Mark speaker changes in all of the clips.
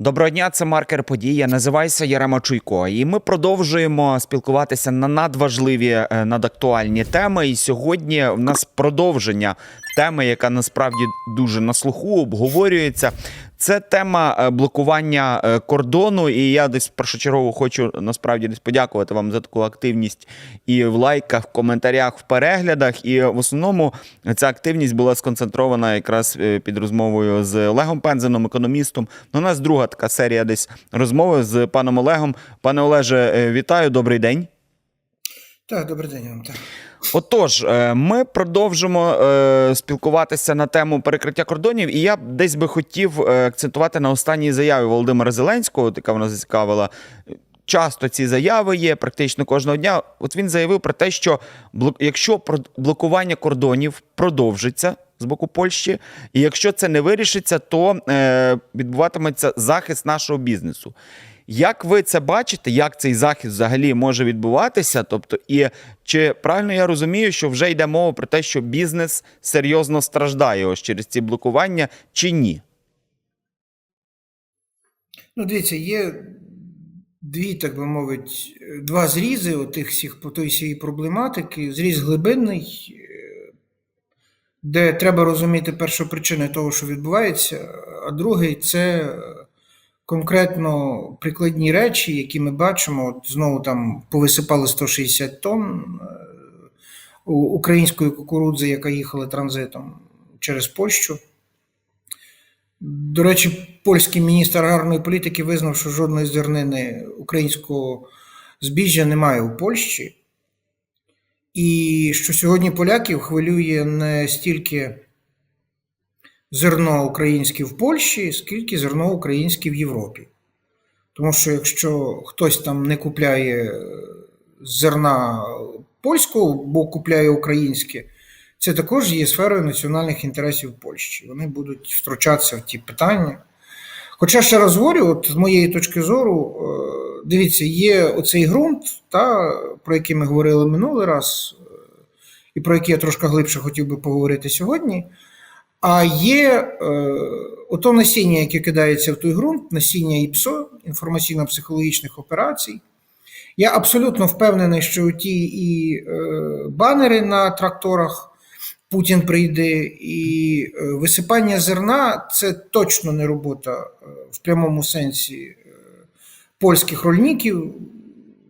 Speaker 1: Доброго дня, це маркер подія. Називайся Ярема Чуйко, і ми продовжуємо спілкуватися на надважливі е, надактуальні теми. І сьогодні в нас продовження теми, яка насправді дуже на слуху обговорюється. Це тема е, блокування е, кордону. І я десь першочергово хочу насправді десь подякувати вам за таку активність і в лайках, в коментарях, в переглядах. І в основному ця активність була сконцентрована якраз е, під розмовою з Олегом Пензеном, економістом. Ну, у нас друга така серія десь розмови з паном Олегом. Пане Олеже, вітаю, добрий день.
Speaker 2: Так, добрий день вам. Так.
Speaker 1: Отож, е, ми продовжимо е, спілкуватися на тему перекриття кордонів, і я десь би хотів е, акцентувати на останній заяві Володимира Зеленського, яка вона зацікавила. Часто ці заяви є практично кожного дня. От він заявив про те, що якщо блокування кордонів продовжиться з боку Польщі, і якщо це не вирішиться, то відбуватиметься захист нашого бізнесу. Як ви це бачите, як цей захист взагалі може відбуватися? Тобто, і чи правильно я розумію, що вже йде мова про те, що бізнес серйозно страждає ось через ці блокування, чи ні?
Speaker 2: Ну, дивіться, є дві, так би мовити, два зрізи отих всіх по той всієї проблематики. Зріз глибинний, е, де треба розуміти першу причину того, що відбувається, а другий це конкретно прикладні речі, які ми бачимо. От знову там повисипали 160 тонн е, української кукурудзи, яка їхала транзитом через Польщу. До речі, польський міністр аграрної політики визнав, що жодної зернини українського збіжжя немає у Польщі, і що сьогодні поляків хвилює не стільки зерно українське в Польщі, скільки зерно українське в Європі. Тому що якщо хтось там не купляє зерна польського, бо купляє українське, це також є сферою національних інтересів Польщі. Вони будуть втручатися в ті питання. Хоча ще раз говорю, от з моєї точки зору, е, дивіться, є оцей ґрунт, та, про який ми говорили минулий раз, е, і про який я трошки глибше хотів би поговорити сьогодні. А є е, ото насіння, яке кидається в той ґрунт, насіння ІПСО, інформаційно-психологічних операцій. Я абсолютно впевнений, що ті і е, банери на тракторах Путін прийде, і е, висипання зерна це точно не робота в прямому сенсі польських рольників.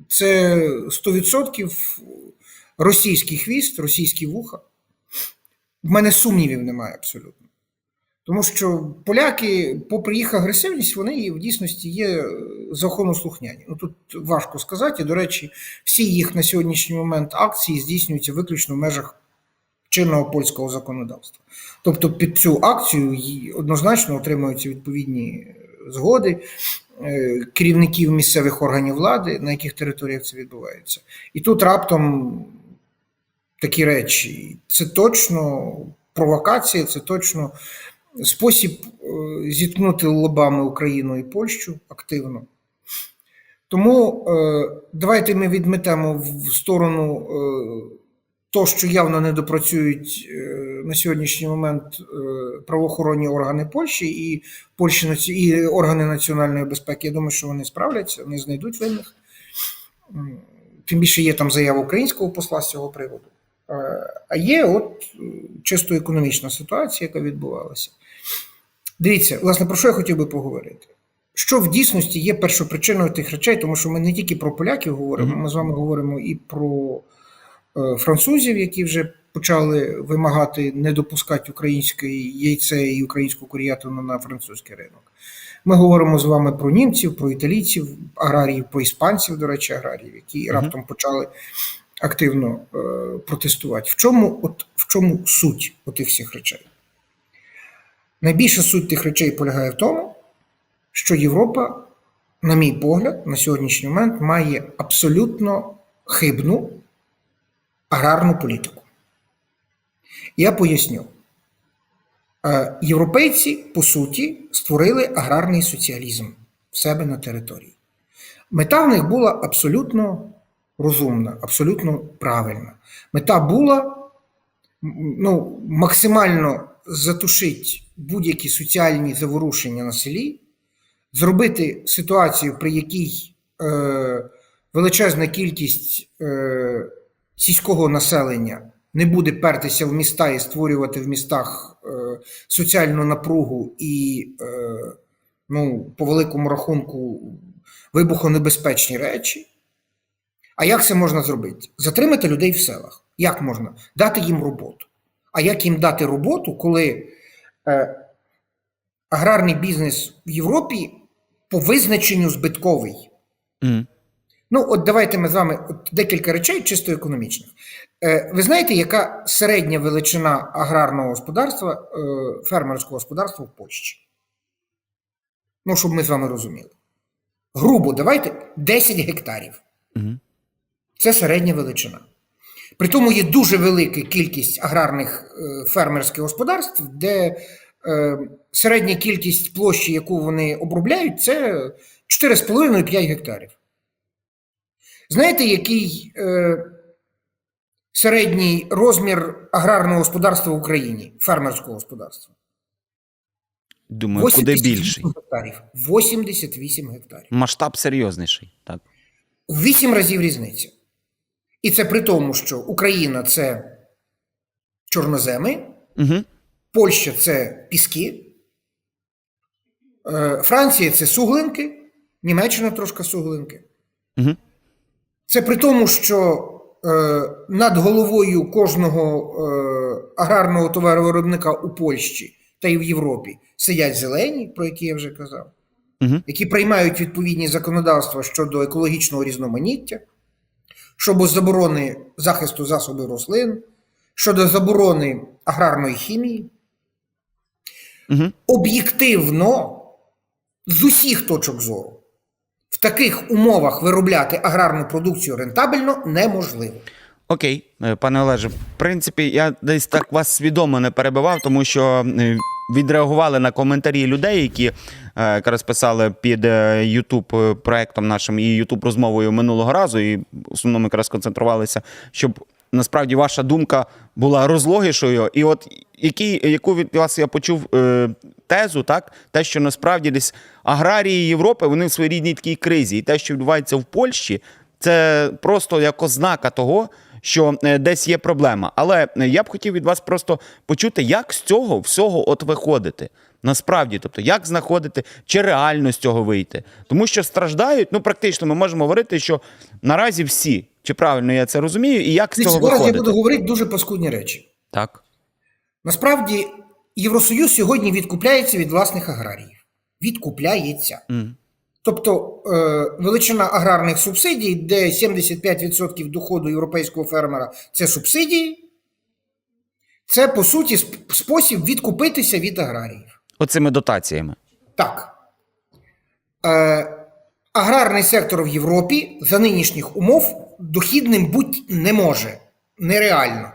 Speaker 2: Це 100% російський хвіст, російські вуха. В мене сумнівів немає абсолютно. Тому що поляки, попри їх агресивність, вони в дійсності є законослухняні. Ну тут важко сказати. До речі, всі їх на сьогоднішній момент акції здійснюються виключно в межах чинного польського законодавства. Тобто під цю акцію однозначно отримуються відповідні е, згоди е, керівників місцевих органів влади, на яких територіях це відбувається. І тут раптом такі речі. Це точно провокація, це точно спосіб е, зіткнути лобами Україну і Польщу активно. Тому е, давайте ми відметемо в сторону е, то, що явно не допрацюють на сьогоднішній момент правоохоронні органи Польщі і Польщі і органи національної безпеки. Я думаю, що вони справляться, вони знайдуть винних. Тим більше є там заява українського посла з цього приводу. А є от чисто економічна ситуація, яка відбувалася. Дивіться, власне, про що я хотів би поговорити? Що в дійсності є першопричиною тих речей, тому що ми не тільки про поляків говоримо, ми з вами говоримо і про е, французів, які вже почали вимагати не допускати українське яйце і українську курятину на французький ринок. Ми говоримо з вами про німців, про італійців, аграріїв, про іспанців, до речі, аграріїв, які раптом почали активно е, протестувати. В чому, от, в чому суть отих всіх речей? Найбільша суть тих речей полягає в тому, що Європа, на мій погляд, на сьогоднішній момент має абсолютно хибну аграрну політику. Я поясню. Е, Європейці, по суті, створили аграрний соціалізм в себе на території. Мета в них була абсолютно розумна, абсолютно правильна. Мета була ну, максимально затушити будь-які соціальні заворушення на селі, зробити ситуацію, при якій е, величезна кількість е, сільського населення не буде пертися в міста і створювати в містах е, соціальну напругу і, е, ну, по великому рахунку, вибухонебезпечні речі. А як це можна зробити? Затримати людей в селах. Як можна? Дати їм роботу. А як їм дати роботу, коли е, аграрний бізнес в Європі по визначенню збитковий?
Speaker 1: Мгм.
Speaker 2: Ну, от давайте ми з вами от декілька речей чисто економічних. Е, ви знаєте, яка середня величина аграрного господарства, е, фермерського господарства в Польщі? Ну, щоб ми з вами розуміли. Грубо, давайте 10 гектарів.
Speaker 1: Мгм.
Speaker 2: Це середня величина. При тому є дуже велика кількість аграрних е, фермерських господарств, де е, середня кількість площі, яку вони обробляють, це 4,5-5 гектарів. Знаєте, який е, середній розмір аграрного господарства в Україні, фермерського господарства?
Speaker 1: Думаю, куди більший.
Speaker 2: гектарів. 88 гектарів.
Speaker 1: Масштаб серйозніший. Так.
Speaker 2: В 8 разів різниця. І це при тому, що Україна це чорноземи,
Speaker 1: Угу.
Speaker 2: Польща це піски, е, Франція це суглинки, Німеччина трошки суглинки.
Speaker 1: Угу.
Speaker 2: Це при тому, що е, над головою кожного е, аграрного товаровиробника у Польщі та й в Європі сидять зелені, про які я вже казав,
Speaker 1: Угу.
Speaker 2: які приймають відповідні законодавства щодо екологічного різноманіття, щодо заборони захисту засобів рослин, щодо заборони аграрної хімії.
Speaker 1: Угу.
Speaker 2: Об'єктивно, з усіх точок зору, в таких умовах виробляти аграрну продукцію рентабельно неможливо.
Speaker 1: Окей, е, пане Олеже, в принципі, я десь так вас свідомо не перебивав, тому що е, відреагували на коментарі людей, які е, якраз писали під YouTube проектом нашим і YouTube розмовою минулого разу, і в основному якраз концентрувалися, щоб насправді ваша думка була розлогішою. І от який, яку від вас я почув е, тезу, так, те, що насправді десь аграрії Європи вони в своєрідній такій кризі, і те, що відбувається в Польщі, це просто як ознака того, що е, десь є проблема. Але е, я б хотів від вас просто почути, як з цього всього от виходити. Насправді, тобто, як знаходити, чи реально з цього вийти. Тому що страждають, ну практично ми можемо говорити, що наразі всі, чи правильно я це розумію, і як з цього
Speaker 2: Зараз я буду говорити дуже паскудні речі.
Speaker 1: Так.
Speaker 2: Насправді, Євросоюз сьогодні відкупляється від власних аграріїв. Відкупляється.
Speaker 1: Мгм.
Speaker 2: Тобто е, величина аграрних субсидій, де 75% доходу європейського фермера це субсидії, це по суті спосіб відкупитися від аграріїв.
Speaker 1: Оцими дотаціями.
Speaker 2: Так. Е, аграрний сектор в Європі за нинішніх умов дохідним бути не може. Нереально.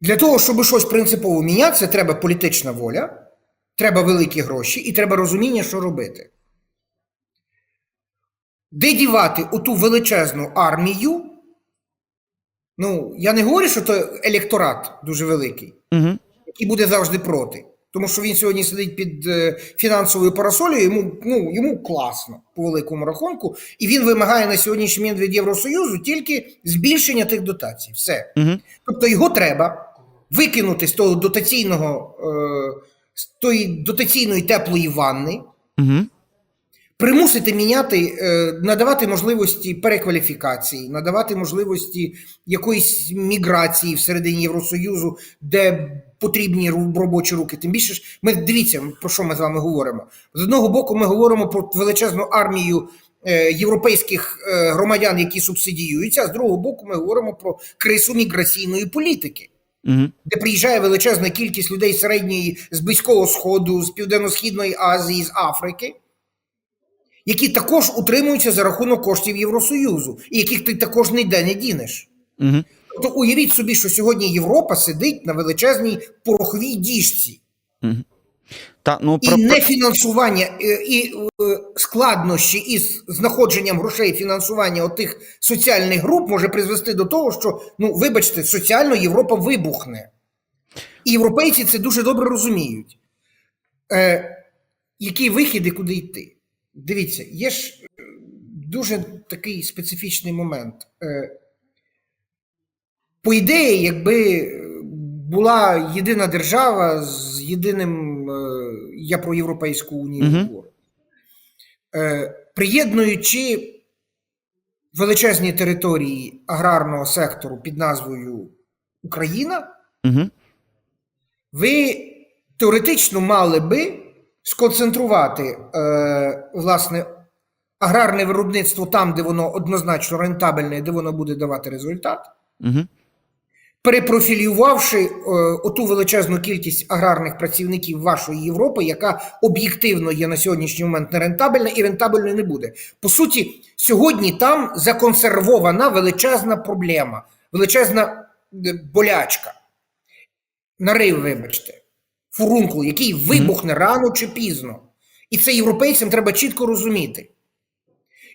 Speaker 2: Для того, щоб щось принципово мінятися, треба політична воля, треба великі гроші і треба розуміння, що робити. Де дівати оту величезну армію? Ну, я не говорю, що то електорат дуже великий
Speaker 1: Угу.
Speaker 2: який буде завжди проти. Тому що він сьогодні сидить під е, фінансовою парасолею, йому, ну, йому класно по великому рахунку, і він вимагає на сьогоднішній момент від Євросоюзу тільки збільшення тих дотацій. Все.
Speaker 1: Угу.
Speaker 2: Тобто його треба викинути з того дотаційного, е, з тої дотаційної теплої ванни,
Speaker 1: Угу.
Speaker 2: примусити міняти, е, надавати можливості перекваліфікації, надавати можливості якоїсь міграції всередині Євросоюзу, де потрібні робочі руки. Тим більше ж ми дивіться, про що ми з вами говоримо. З одного боку, ми говоримо про величезну армію. е, Європейських е, громадян, які субсидіюються, а з другого боку, ми говоримо про крису міграційної політики
Speaker 1: Угу.
Speaker 2: де приїжджає величезна кількість людей середньої з Близького Сходу, з Південно-Східної Азії, з Африки, які також утримуються за рахунок коштів Євросоюзу, і яких ти також ніде не дінеш.
Speaker 1: Угу.
Speaker 2: Тобто уявіть собі, що сьогодні Європа сидить на величезній пороховій діжці.
Speaker 1: Та, ну,
Speaker 2: І
Speaker 1: про, про-
Speaker 2: нефінансування, е, і е, складнощі із знаходженням грошей фінансування отих соціальних груп може призвести до того, що, ну, вибачте, соціально Європа вибухне. І європейці це дуже добре розуміють. Е, який вихід і куди йти? Дивіться, є ж е, дуже такий специфічний момент. Е, По ідеї, якби е, була єдина держава з єдиним, е, я про Європейську унію
Speaker 1: Мгм.
Speaker 2: говорю, е, приєднуючи величезні території аграрного сектору під назвою Україна,
Speaker 1: Угу.
Speaker 2: ви теоретично мали би сконцентрувати е, власне аграрне виробництво там, де воно однозначно рентабельне, де воно буде давати результат,
Speaker 1: Угу.
Speaker 2: Перепрофілювавши е, оту величезну кількість аграрних працівників вашої Європи, яка об'єктивно є на сьогоднішній момент нерентабельна і рентабельною не буде. По суті, сьогодні там законсервована величезна проблема, величезна е, болячка. Нарив, вибачте, фурункул, який вибухне рано чи пізно. І це європейцям треба чітко розуміти.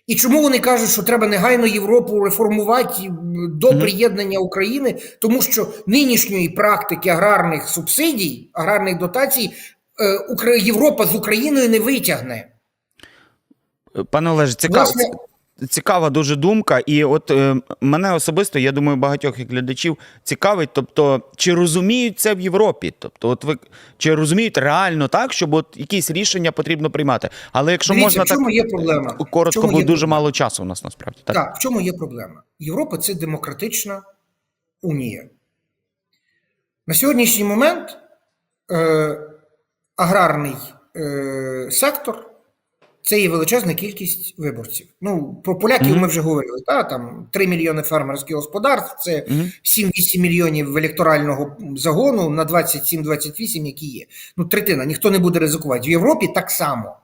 Speaker 2: І чому вони кажуть, що треба негайно Європу реформувати до приєднання України? Тому що нинішньої практики аграрних субсидій, аграрних дотацій е, Європа з Україною не витягне.
Speaker 1: Пане Олеже, цікаво.
Speaker 2: Власне,
Speaker 1: Цікава дуже думка, і от е, мене особисто, я думаю, багатьох як глядачів цікавить. Тобто, чи розуміють це в Європі? Тобто, от ви чи розуміють реально так, щоб от якісь рішення потрібно приймати? Але якщо
Speaker 2: Дивіться,
Speaker 1: можна
Speaker 2: в чому
Speaker 1: так
Speaker 2: є проблема?
Speaker 1: коротко,
Speaker 2: чому
Speaker 1: бо
Speaker 2: є
Speaker 1: дуже
Speaker 2: проблема?
Speaker 1: мало часу у нас насправді. Так.
Speaker 2: Так, в чому є проблема? Європа це демократична унія. На сьогоднішній момент е, аграрний е, сектор це є величезна кількість виборців. Ну, про поляків
Speaker 1: Мгм.
Speaker 2: ми вже говорили. Та? Там 3 мільйони фермерських господарств, це
Speaker 1: Мгм.
Speaker 2: 7-8 мільйонів електорального загону на 27-28, які є. Ну, третина, ніхто не буде ризикувати. В Європі так само.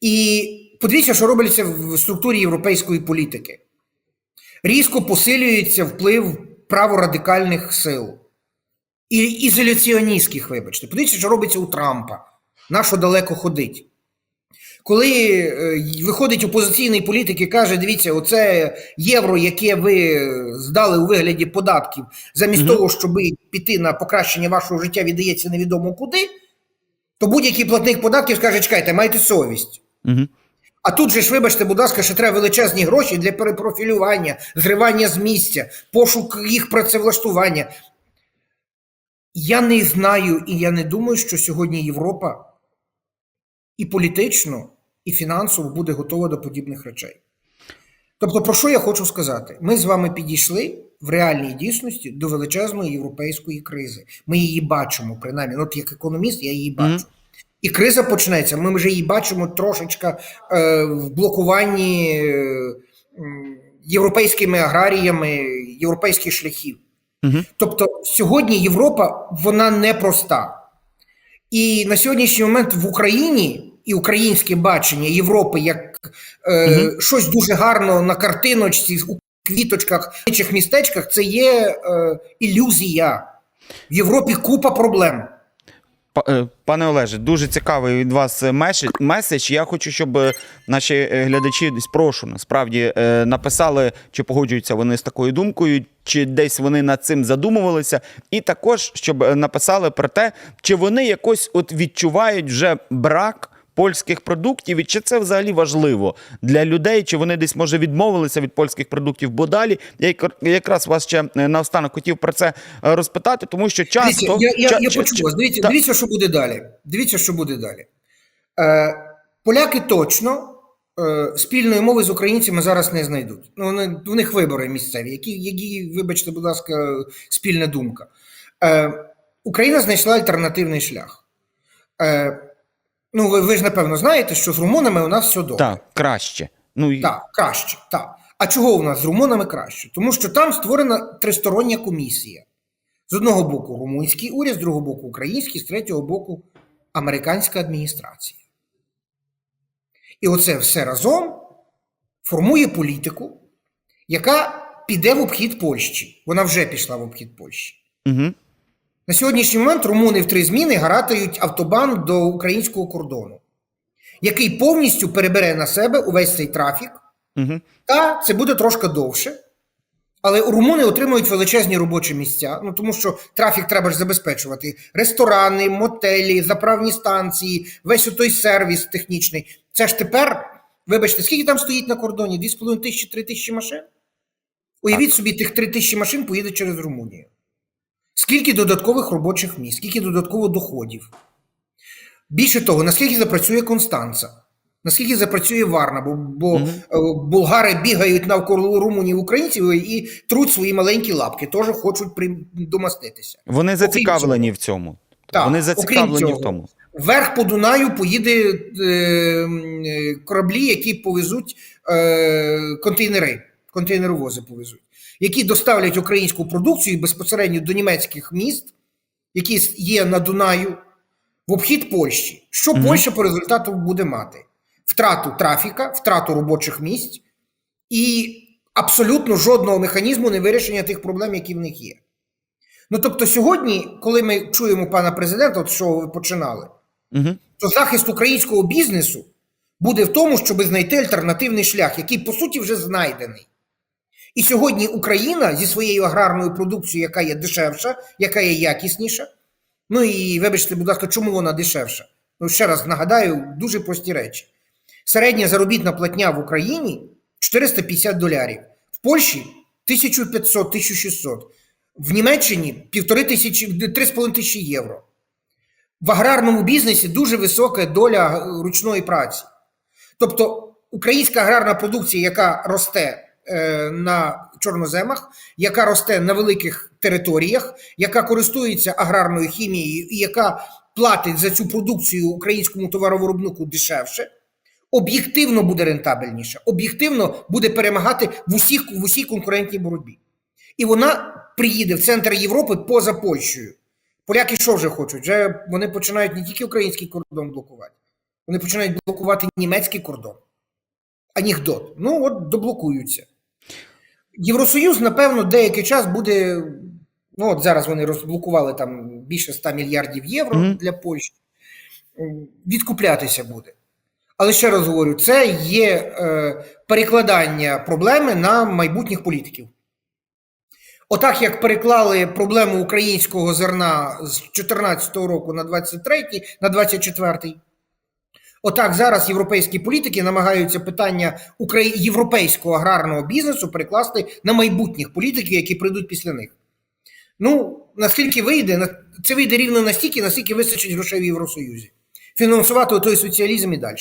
Speaker 2: І подивіться, що робиться в структурі європейської політики. Різко посилюється вплив праворадикальних сил і ізоляціоністських, вибачте. Подивіться, що робиться у Трампа. Нащо далеко ходить. Коли е, виходить опозиційний політик і каже: дивіться, оце євро, яке ви здали у вигляді податків, замість
Speaker 1: Мгм.
Speaker 2: того, щоб піти на покращення вашого життя, віддається невідомо куди, то будь-який платник податків скаже: чекайте, майте совість.
Speaker 1: Угу.
Speaker 2: А тут же ж, вибачте, будь ласка, ще треба величезні гроші для перепрофілювання, зривання з місця, пошук їх працевлаштування. Я не знаю і я не думаю, що сьогодні Європа і політично, і фінансово буде готова до подібних речей. Тобто, про що я хочу сказати? Ми з вами підійшли в реальній дійсності до величезної європейської кризи. Ми її бачимо, принаймні, от як економіст, я її бачу.
Speaker 1: Мгм.
Speaker 2: І криза почнеться. Ми вже її бачимо трошечка е, в блокуванні е, європейськими аграріями європейських шляхів.
Speaker 1: Угу.
Speaker 2: Тобто сьогодні Європа вона непроста. І на сьогоднішній момент в Україні і українське бачення Європи як е,
Speaker 1: Мгм.
Speaker 2: щось дуже гарно на картиночці у квіточках, в інших містечках це є е, ілюзія. В Європі купа проблем.
Speaker 1: Е, Пане Олеже, дуже цікавий від вас меседж. Я хочу, щоб е, наші е, глядачі десь прошу насправді написали, чи погоджуються вони з такою думкою, чи десь вони над цим задумувалися, і також щоб написали про те, чи вони якось от відчувають вже брак. Польських продуктів, і чи це взагалі важливо для людей? Чи вони десь може відмовилися від польських продуктів? Бо далі я якраз вас ще е, наостанок хотів про це е, розпитати, тому що часто
Speaker 2: Дивіться, я, я, я почув вас. Дивіться,
Speaker 1: та-
Speaker 2: дивіться, що буде далі. Дивіться, що буде далі. Е, поляки точно е, спільної мови з українцями зараз не знайдуть. Ну, вони, у них вибори місцеві, які, які, вибачте, будь ласка, спільна думка. Е, Україна знайшла альтернативний шлях. Е, ну, ви, ви ж напевно знаєте, що з румунами у нас все добре.
Speaker 1: Так, краще. Ну, і-
Speaker 2: Так, краще, так. А чого у нас з румунами краще? Тому що там створена тристороння комісія. З одного боку румунський уряд, з другого боку український, з третього боку американська адміністрація. І оце все разом формує політику, яка піде в обхід Польщі. Вона вже пішла в обхід Польщі.
Speaker 1: Угу.
Speaker 2: На сьогоднішній момент румуни в три зміни гаратають автобан до українського кордону, який повністю перебере на себе увесь цей трафік.
Speaker 1: Угу.
Speaker 2: Та це буде трошки довше, Але румуни отримують величезні робочі місця, ну тому що трафік треба ж забезпечувати. Ресторани, мотелі, заправні станції, весь той сервіс технічний. Це ж тепер, вибачте, скільки там стоїть на кордоні? 2,5 тисячі, 3 тисячі машин? Уявіть собі, тих 3 тисячі машин поїде через Румунію. Скільки додаткових робочих місць, скільки додатково доходів. Більше того, наскільки запрацює Констанца, наскільки запрацює Варна, бо, бо
Speaker 1: Мгм.
Speaker 2: е, болгари бігають навколо румунів українців і труть свої маленькі лапки, теж хочуть примоститися.
Speaker 1: Вони зацікавлені
Speaker 2: цього.
Speaker 1: в цьому.
Speaker 2: Так,
Speaker 1: Вони зацікавлені
Speaker 2: цього,
Speaker 1: в тому.
Speaker 2: Вверх по Дунаю поїде е, е, кораблі, які повезуть е, контейнери, контейнеровози повезуть, які доставлять українську продукцію безпосередньо до німецьких міст, які є на Дунаю, в обхід Польщі. Що
Speaker 1: Мгм.
Speaker 2: Польща по результату буде мати? Втрату трафіка, втрату робочих місць і абсолютно жодного механізму не вирішення тих проблем, які в них є. Ну тобто, сьогодні, коли ми чуємо пана президента, от що ви починали,
Speaker 1: Угу.
Speaker 2: то захист українського бізнесу буде в тому, щоб знайти альтернативний шлях, який по суті вже знайдений. І сьогодні Україна зі своєю аграрною продукцією, яка є дешевша, яка є якісніша. Ну і вибачте, будь ласка, чому вона дешевша? Ну, ще раз нагадаю, дуже прості речі. Середня заробітна платня в Україні 450 долярів, в Польщі 1500-1600, в Німеччині 1500-3,5 тисячі євро. В аграрному бізнесі дуже висока доля е, ручної праці. Тобто українська аграрна продукція, яка росте на чорноземах, яка росте на великих територіях, яка користується аграрною хімією і яка платить за цю продукцію українському товаровиробнику дешевше, об'єктивно буде рентабельніше, об'єктивно буде перемагати в, усіх, в усій конкурентній боротьбі. І вона приїде в центр Європи поза Польщею. Поляки що вже хочуть? Вже вони починають не тільки український кордон блокувати, вони починають блокувати німецький кордон. Анекдот. Ну, от доблокуються. Євросоюз, напевно, деякий час буде. Ну, от зараз вони розблокували там більше 100 мільярдів євро
Speaker 1: Мгм.
Speaker 2: для Польщі. Відкуплятися буде. Але ще раз говорю, це є е, перекладання проблеми на майбутніх політиків. Отак, як переклали проблему українського зерна з 2014 року на 23, на 24, отак зараз європейські політики намагаються питання європейського аграрного бізнесу перекласти на майбутніх політиків, які прийдуть після них. Ну, наскільки вийде, це вийде рівно настільки, наскільки вистачить грошей в Євросоюзі. Фінансувати той соціалізм і далі.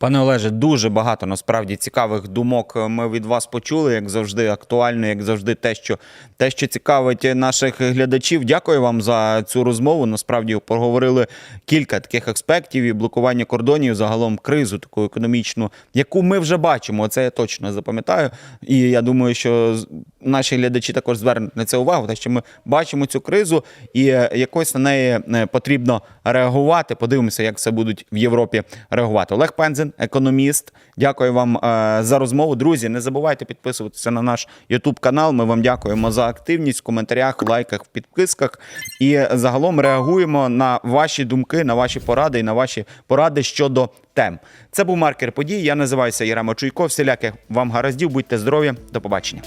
Speaker 1: Пане Олеже, дуже багато насправді цікавих думок ми від вас почули, як завжди, актуально, як завжди, те, що те, що цікавить наших глядачів. Дякую вам за цю розмову. Насправді поговорили кілька таких аспектів і блокування кордонів, загалом кризу таку економічну, яку ми вже бачимо. Це я точно запам'ятаю. І я думаю, що наші глядачі також звернуть на це увагу, те, що ми бачимо цю кризу, і е, якось на неї е, потрібно реагувати. Подивимося, як це будуть в Європі реагувати. Олег Пензен, економіст. Дякую вам е, за розмову. Друзі, не забувайте підписуватися на наш Ютуб канал. Ми вам дякуємо за активність в коментарях, лайках, підписках. І загалом реагуємо на ваші думки, на ваші поради і на ваші поради щодо тем. Це був маркер подій. Я називаюся Ярема Чуйко. Всіляких вам гараздів. Будьте здорові. До побачення.